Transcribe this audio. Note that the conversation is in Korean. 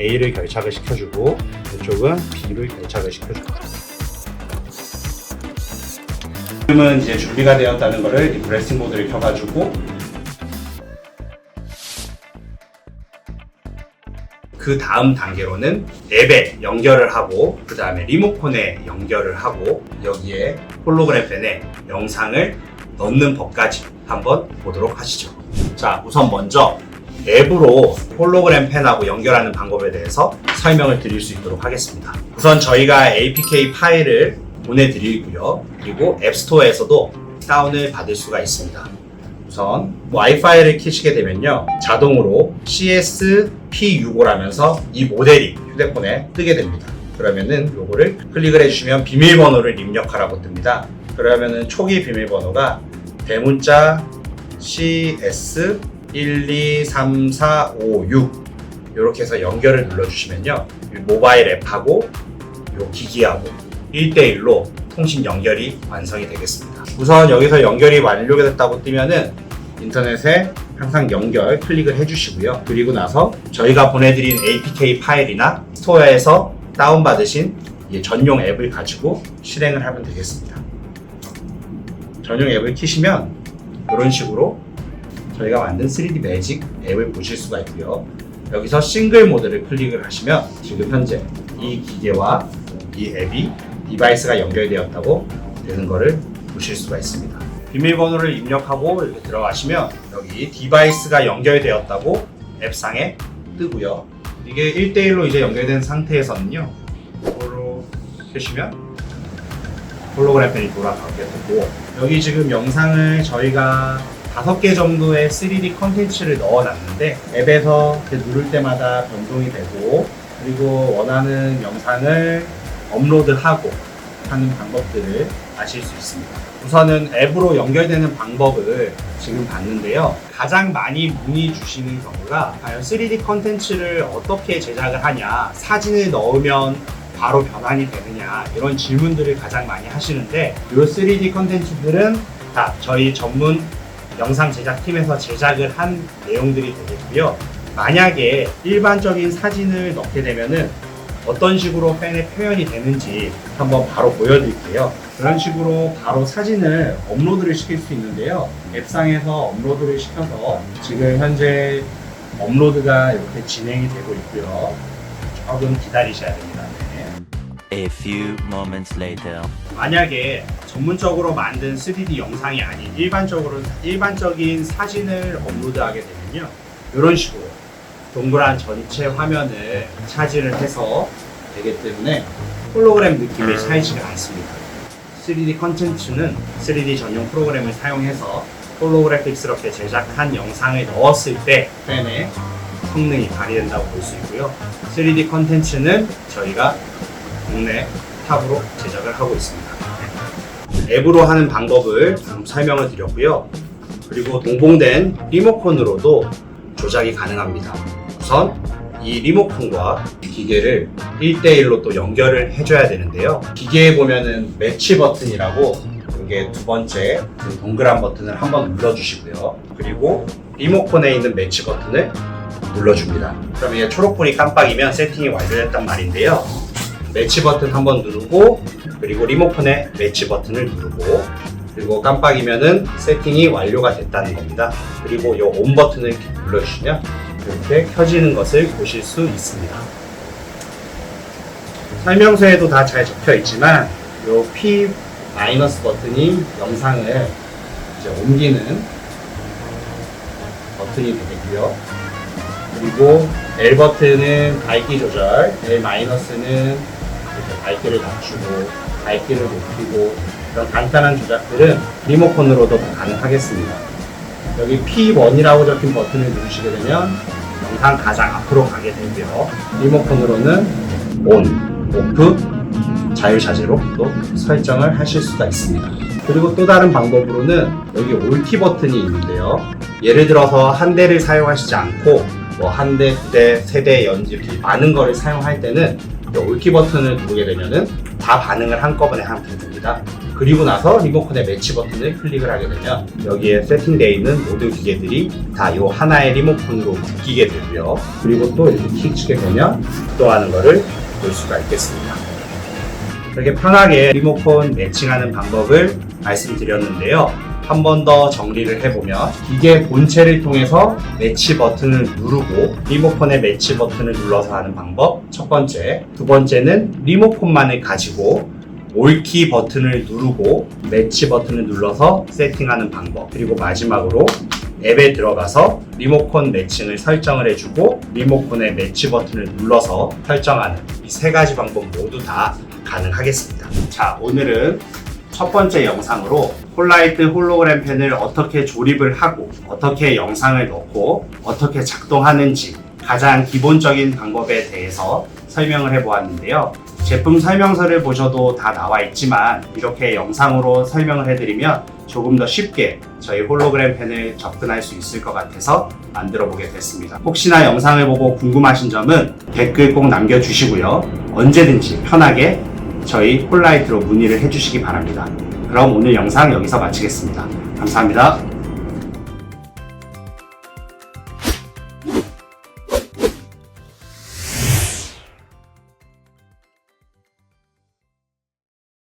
A를 결착을 시켜주고 이쪽은 B를 결착을 시켜주고 지금은 이제 준비가 되었다는 것을 이 브레싱 모드를 켜가지고 그 다음 단계로는 앱에 연결을 하고 그 다음에 리모컨에 연결을 하고 여기에 홀로그램 펜에 영상을 넣는 법까지 한번 보도록 하시죠. 자, 우선 먼저 앱으로 홀로그램 펜하고 연결하는 방법에 대해서 설명을 드릴 수 있도록 하겠습니다. 우선 저희가 APK 파일을 보내드리고요. 그리고 앱스토어에서도 다운을 받을 수가 있습니다. 우선 와이파이를 켜시게 되면요 자동으로 CSP65라면서 이 모델이 휴대폰에 뜨게 됩니다 그러면은 요거를 클릭을 해주시면 비밀번호를 입력하라고 뜹니다 그러면은 초기 비밀번호가 대문자 CS123456 이렇게 해서 연결을 눌러주시면요 이 모바일 앱하고 요 기기하고 1대1로 통신 연결이 완성이 되겠습니다. 우선 여기서 연결이 완료가 됐다고 뜨면은 인터넷에 항상 연결 클릭을 해주시고요. 그리고 나서 저희가 보내드린 APK 파일이나 스토어에서 다운받으신 이 전용 앱을 가지고 실행을 하면 되겠습니다. 전용 앱을 키시면 이런 식으로 저희가 만든 3D 매직 앱을 보실 수가 있고요. 여기서 싱글 모드를 클릭을 하시면 지금 현재 이 기계와 이 앱이 디바이스가 연결되었다고 되는 것을 보실 수가 있습니다. 비밀번호를 입력하고 이렇게 들어가시면 여기 디바이스가 연결되었다고 앱상에 뜨고요. 이게 1대1로 이제 연결된 상태에서는요. 이걸로 켜시면 홀로그램 펜이 돌아가게 되고 여기 지금 영상을 저희가 다섯 개 정도의 3D 컨텐츠를 넣어놨는데 앱에서 누를 때마다 변동이 되고 그리고 원하는 영상을 업로드하고 하는 방법들을 아실 수 있습니다. 우선은 앱으로 연결되는 방법을 지금 봤는데요. 가장 많이 문의 주시는 경우가 과연 3D 컨텐츠를 어떻게 제작을 하냐, 사진을 넣으면 바로 변환이 되느냐 이런 질문들을 가장 많이 하시는데 이 3D 컨텐츠들은 다 저희 전문 영상 제작팀에서 제작을 한 내용들이 되겠고요. 만약에 일반적인 사진을 넣게 되면은 어떤 식으로 팬의 표현이 되는지 한번 바로 보여드릴게요. 그런 식으로 바로 사진을 업로드를 시킬 수 있는데요. 앱상에서 업로드를 시켜서 지금 현재 업로드가 이렇게 진행이 되고 있고요. 조금 기다리셔야 됩니다. 네. A few moments later. 만약에 전문적으로 만든 3D 영상이 아닌 일반적으로 일반적인 사진을 업로드하게 되면요. 이런 식으로 동그란 전체 화면을 차지를 해서 되기 때문에 홀로그램 느낌이 차이지가 않습니다. 3D 컨텐츠는 3D 전용 프로그램을 사용해서 홀로그래픽스럽게 제작한 영상을 넣었을 때 팬의 성능이 발휘된다고 볼 수 있고요. 3D 컨텐츠는 저희가 국내 탑으로 제작을 하고 있습니다. 앱으로 하는 방법을 좀 설명을 드렸고요. 그리고 동봉된 리모컨으로도 조작이 가능합니다. 우선 이 리모컨과 기계를 1대1로 또 연결을 해줘야 되는데요. 기계에 보면은 매치 버튼이라고 이게 두 번째 그 동그란 버튼을 한번 눌러주시고요. 그리고 리모컨에 있는 매치 버튼을 눌러줍니다. 그럼 이게 초록불이 깜빡이면 세팅이 완료됐단 말인데요. 매치 버튼 한번 누르고 그리고 리모컨에 매치 버튼을 누르고 그리고 깜빡이면은 세팅이 완료가 됐다는 겁니다. 그리고 이 온 버튼을 눌러주시면 이렇게 켜지는 것을 보실 수 있습니다. 설명서에도 다 잘 적혀 있지만 이 P 마이너스 버튼이 영상을 이제 옮기는 버튼이 되겠고요. 그리고 L 버튼은 밝기 조절, L 마이너스는 밝기를 낮추고 밝기를 높이고 이런 간단한 조작들은 리모컨으로도 가능하겠습니다. 여기 P1이라고 적힌 버튼을 누르시게 되면 영상 가장 앞으로 가게 되고요. 리모컨으로는 ON, OFF, 자유자재로 또 설정을 하실 수가 있습니다. 그리고 또 다른 방법으로는 여기 올티 버튼이 있는데요. 예를 들어서 한 대를 사용하시지 않고 뭐 한 대, 두 대, 세 대, 연지 이렇게 많은 거를 사용할 때는 이 올키 버튼을 누르게 되면은 다 반응을 한꺼번에 하면 됩니다. 그리고 나서 리모컨의 매치 버튼을 클릭을 하게 되면 여기에 세팅되어 있는 모든 기계들이 다 이 하나의 리모컨으로 묶이게 되고요. 그리고 또 이렇게 킥 치게 되면 또 하는 거를 볼 수가 있겠습니다. 이렇게 편하게 리모컨 매칭하는 방법을 말씀드렸는데요. 한 번 더 정리를 해보면 기계 본체를 통해서 매치 버튼을 누르고 리모컨의 매치 버튼을 눌러서 하는 방법 첫 번째 두 번째는 리모컨만을 가지고 올키 버튼을 누르고 매치 버튼을 눌러서 세팅하는 방법 그리고 마지막으로 앱에 들어가서 리모컨 매칭을 설정을 해주고 리모컨의 매치 버튼을 눌러서 설정하는 이 세 가지 방법 모두 다 가능하겠습니다. 자, 오늘은 첫 번째 영상으로 폴라이트 홀로그램 펜을 어떻게 조립을 하고 어떻게 영상을 넣고 어떻게 작동하는지 가장 기본적인 방법에 대해서 설명을 해보았는데요. 제품 설명서를 보셔도 다 나와 있지만 이렇게 영상으로 설명을 해드리면 조금 더 쉽게 저희 홀로그램 펜을 접근할 수 있을 것 같아서 만들어 보게 됐습니다. 혹시나 영상을 보고 궁금하신 점은 댓글 꼭 남겨주시고요. 언제든지 편하게 저희 폴라이트로 문의를 해주시기 바랍니다. 그럼 오늘 영상 여기서 마치겠습니다. 감사합니다.